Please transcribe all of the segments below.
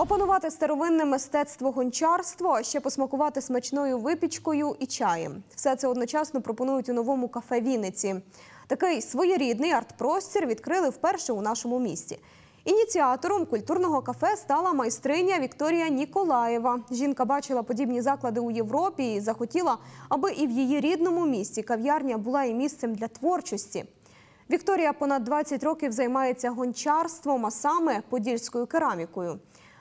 Опанувати старовинне мистецтво гончарство, а ще посмакувати смачною випічкою і чаєм. Все це одночасно пропонують у новому кафе Вінниці. Такий своєрідний арт-простір відкрили вперше у нашому місті. Ініціатором культурного кафе стала майстриня Вікторія Ніколаєва. Жінка бачила подібні заклади у Європі і захотіла, аби і в її рідному місті кав'ярня була і місцем для творчості. Вікторія понад 20 років займається гончарством, а саме подільською керамікою.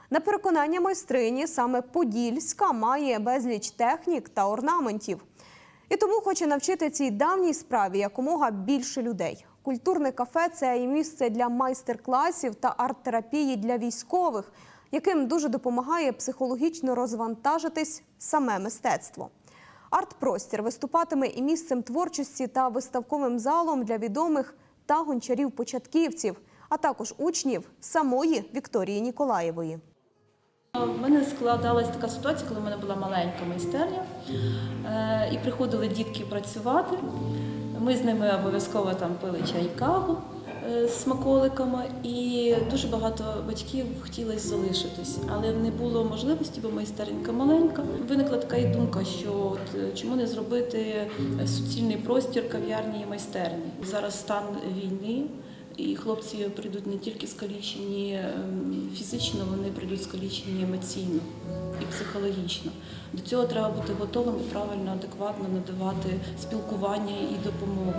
На переконання майстрині, саме Подільська має безліч технік та орнаментів. І тому хоче навчити цій давній справі якомога більше людей. Культурне кафе це і місце для майстер-класів та арт-терапії для військових, яким дуже допомагає психологічно розвантажитись саме мистецтво. Арт-простір виступатиме і місцем творчості та виставковим залом для відомих та гончарів-початківців, а також учнів самої Вікторії Ніколаєвої. У мене складалась така ситуація, коли в мене була маленька майстерня, е, і приходили дітки працювати. Ми з ними обов'язково там пили чай каву е, з смаколиками, і дуже багато батьків хотілося залишитись, але не було можливості, бо майстеренька маленька. Виникла така і думка, що от е, чому не зробити суцільний простір кав'ярні і майстерні. Зараз стан війни. І хлопці прийдуть не тільки скалічені ем, фізично, вони прийдуть скалічені емоційно і психологічно. До цього треба бути готовим і правильно, адекватно надавати спілкування і допомогу.